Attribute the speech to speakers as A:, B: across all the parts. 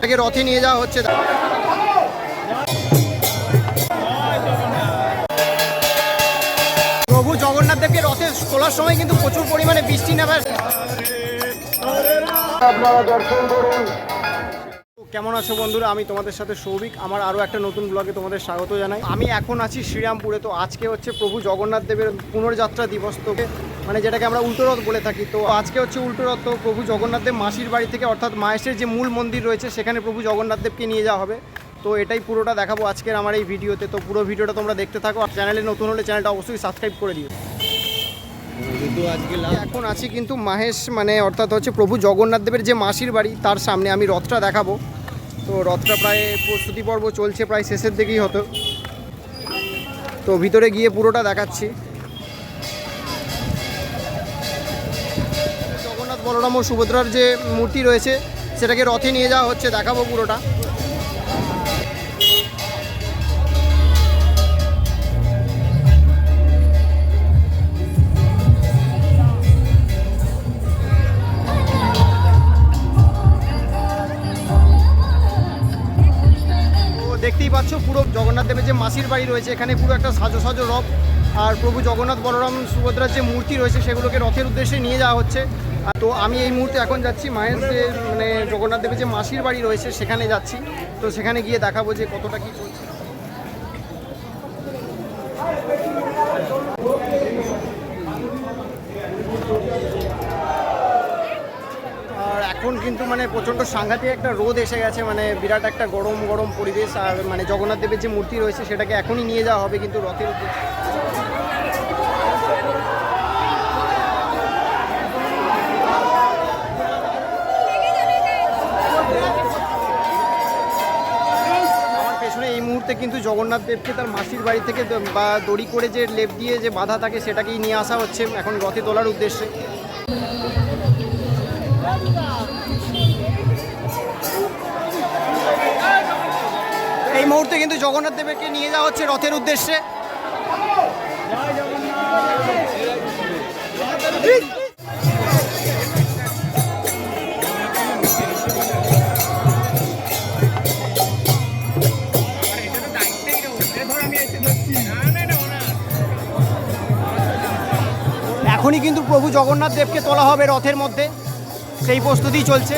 A: তাকে রথে নিয়ে যাওয়া হচ্ছে। প্রভু জগন্নাথ দেবকে রথে তোলার সময় কিন্তু প্রচুর পরিমাণে বৃষ্টি নেবার
B: আপনারা দর্শন করুন।
A: কেমন আছো বন্ধুরা? আমি তোমাদের সাথে সৌভিক। আমার আরও একটা নতুন ব্লগে তোমাদের স্বাগত জানাই। আমি এখন আছি শ্রীরামপুরে। তো আজকে হচ্ছে প্রভু জগন্নাথ দেবের পুনর্যাত্রা দিবস। তো মানে যেটাকে আমরা উল্টো রথ বলে থাকি। তো আজকে হচ্ছে উল্টো রথ তো প্রভু জগন্নাথদেব মাসির বাড়ি থেকে অর্থাৎ মায়েশের যে মূল মন্দির রয়েছে সেখানে প্রভু জগন্নাথদেবকে নিয়ে যাওয়া হবে। তো এটাই পুরোটা দেখাবো আজকের আমার এই ভিডিওতে। তো পুরো ভিডিওটা তোমরা দেখতে থাকো আর চ্যানেলে নতুন হলে চ্যানেলটা অবশ্যই সাবস্ক্রাইব করে দিও। এখন আছি কিন্তু মাহেশ মানে অর্থাৎ হচ্ছে প্রভু জগন্নাথ দেবের যে মাসির বাড়ি তার সামনে আমি রথটা দেখাবো। তো রথটা প্রায় প্রস্তুতি পর্ব চলছে প্রায় শেষের দিকেই হতো। তো ভিতরে গিয়ে পুরোটা দেখাচ্ছি। বলরাম ও সুভদ্রার যে মূর্তি রয়েছে, সেটাকে রথে নিয়ে যাওয়া হচ্ছে, দেখাবো পুরোটা। দেখতেই পাচ্ছ, পুরো জগন্নাথ দেবের যে মাসির বাড়ি রয়েছে, এখানে পুরো একটা সাজো সাজো রথ আর প্রভু জগন্নাথ বলরাম সুভদ্রার যে মূর্তি রয়েছে সেগুলোকে রথের উদ্দেশ্যে নিয়ে যাওয়া হচ্ছে। তো আমি এই মুহূর্তে এখন যাচ্ছি মায়ের মানে জগন্নাথ দেবের যে মাসির বাড়ি রয়েছে সেখানে যাচ্ছি। তো সেখানে গিয়ে দেখাবো যে কতটা কী চলছে। এখন কিন্তু মানে প্রচণ্ড সাংঘাতিক একটা রোদ এসে গেছে মানে বিরাট একটা গরম গরম পরিবেশ, আর মানে জগন্নাথ দেবের যে মূর্তি রয়েছে সেটাকে এখনই নিয়ে যাওয়া হবে কিন্তু রথের মুহূর্তে কিন্তু জগন্নাথ দেবকে তার মাসির বাড়ি থেকে বা দড়ি করে যে লেপ দিয়ে যে বাধা থাকে সেটাকেই নিয়ে আসা হচ্ছে এখন রথে তোলার উদ্দেশ্যে। এই মুহূর্তে কিন্তু জগন্নাথ দেবকে নিয়ে যাওয়া হচ্ছে রথের উদ্দেশ্যে। এখনই কিন্তু প্রভু জগন্নাথ দেবকে তোলা হবে রথের মধ্যে। সেই প্রস্তুতি চলছে।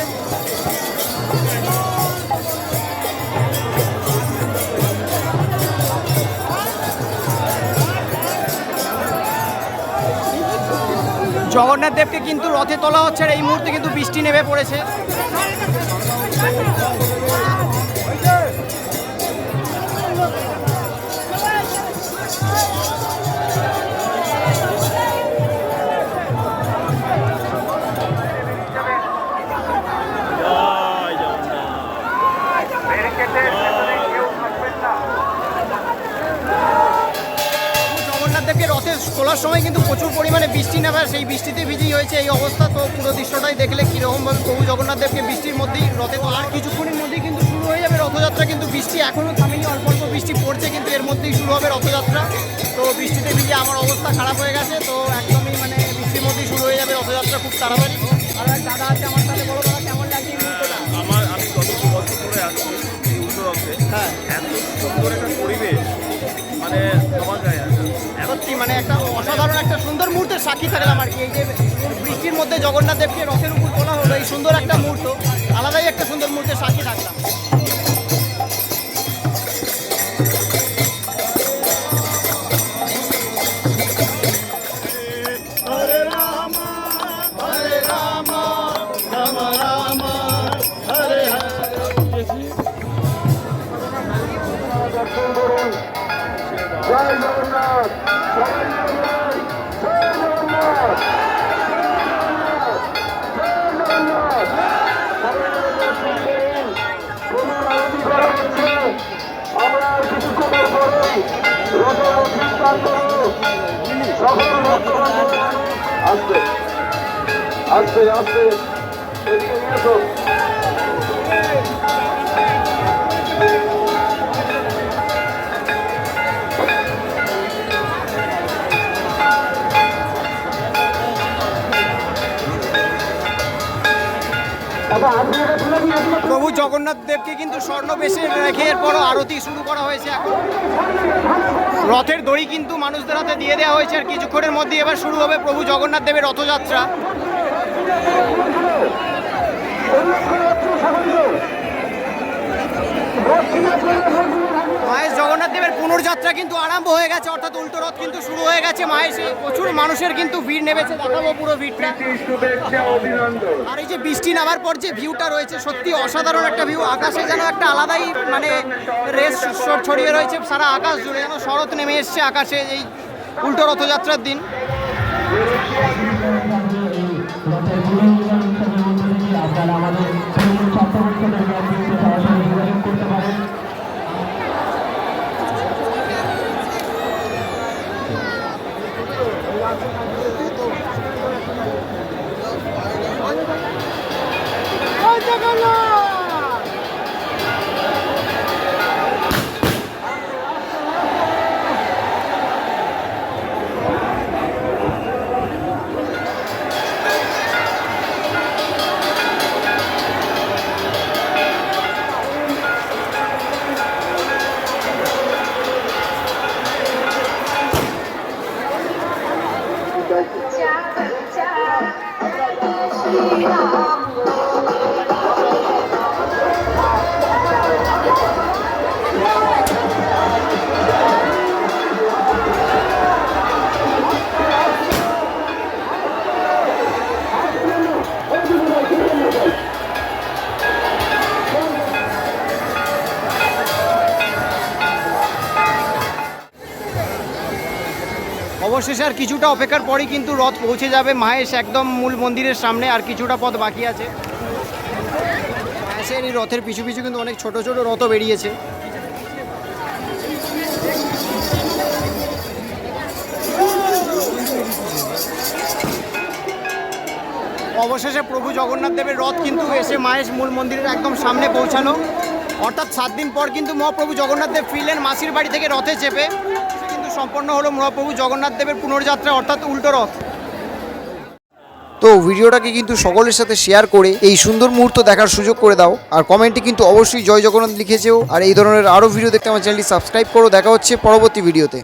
A: জগন্নাথ দেবকে কিন্তু রথে তোলা হচ্ছে আর এই মুহূর্তে কিন্তু বৃষ্টি নেমে পড়েছে। তোলার সময় কিন্তু প্রচুর পরিমাণে বৃষ্টি নেবে আর সেই বৃষ্টিতে ভিজেই হয়েছে এই অবস্থা। তো পুরো দৃশ্যটাই দেখলে কীরকমভাবে প্রভু জগন্নাথ দেবকে বৃষ্টির মধ্যেই রথে তোলা আর কিছুক্ষণের মধ্যেই কিন্তু শুরু হয়ে যাবে রথযাত্রা কিন্তু বৃষ্টি এখনও থামেনি অল্প অল্প বৃষ্টি পড়ছে কিন্তু এর মধ্যেই শুরু হবে রথযাত্রা। তো বৃষ্টিতে ভিজে আমার অবস্থা খারাপ হয়ে গেছে তো একদমই মানে বৃষ্টির মধ্যেই শুরু হয়ে যাবে রথযাত্রা খুব তাড়াতাড়ি। আর এক দাদা আছে আমার সাথে বড় দাদা কেমন লাগছে
C: আমার আমি গত দু বছর ধরে আসছি এই
A: হ্যাঁ।
C: এত সুন্দর একটা পরিবেশ মানে ভাবা যায়
A: মানে একটা অসাধারণ একটা সুন্দর মুহূর্তের সাক্ষী থাকলাম আর কি। এই যে বৃষ্টির মধ্যে জগন্নাথ দেবকে রথের উপর বলা হলো, এই সুন্দর একটা মুহূর্ত, আলাদাই একটা সুন্দর মুহূর্তের সাক্ষী থাকলাম।
B: আসবে। আসবে আসবে। এদিকে নিয়ে
A: প্রভু জগন্নাথ দেবকে কিন্তু স্বর্ণ বেশে রেখে এরপরও আরতি শুরু করা হয়েছে এখন। রথের দড়ি কিন্তু মানুষদের হাতে দিয়ে দেওয়া হয়েছে আর কিছুক্ষণের মধ্যে এবার শুরু হবে প্রভু জগন্নাথ দেবের রথযাত্রা মায়ের জগন্নাথ পুনর্যাত্রা কিন্তু আরম্ভ হয়ে গেছে, অর্থাৎ উল্টো রথ কিন্তু শুরু হয়ে গেছে সে প্রচুর মানুষের কিন্তু ভিড় নেমেছে, দেখাবো পুরো ভিড়টা। আর এই যে বৃষ্টি নামার পর যে ভিউটা রয়েছে, সত্যি অসাধারণ একটা ভিউ, আকাশে যেন একটা আলাদাই মানে রেস ছড়িয়ে রয়েছে, সারা আকাশ জুড়ে যেন শরৎ নেমে এসছে আকাশে এই উল্টো রথযাত্রার দিন।
D: Míralo.
A: অবশেষে আর কিছুটা অপেক্ষার পরই কিন্তু রথ পৌঁছে যাবে মাহেশ একদম মূল মন্দিরের সামনে, আর কিছুটা পথ বাকি আছে। এই রথের পিছু পিছু কিন্তু অনেক ছোট ছোট রথও বেরিয়েছে। অবশেষে প্রভু জগন্নাথ দেবের রথ কিন্তু এসে মাহেশ মূল মন্দিরের একদম সামনে পৌঁছানো অর্থাৎ সাত দিন পর কিন্তু মহাপ্রভু জগন্নাথ দেব ফিরলেন মাসির বাড়ি থেকে রথে চেপে। সম্পন্ন হলো মহাপ্রভু জগন্নাথ দেবের পুনর্যাত্রা, অর্থাৎ উল্টো রথ।
E: তো ভিডিওটাকে কিন্তু সকলের সাথে শেয়ার করে এই সুন্দর মুহূর্ত দেখার সুযোগ করে দাও। আর কমেন্টে কিন্তু অবশ্যই জয় জগন্নাথ লিখেছেও আর এই ধরনের আরও ভিডিও দেখতে আমার চ্যানেলটি সাবস্ক্রাইব করো। দেখা হচ্ছে পরবর্তী ভিডিওতে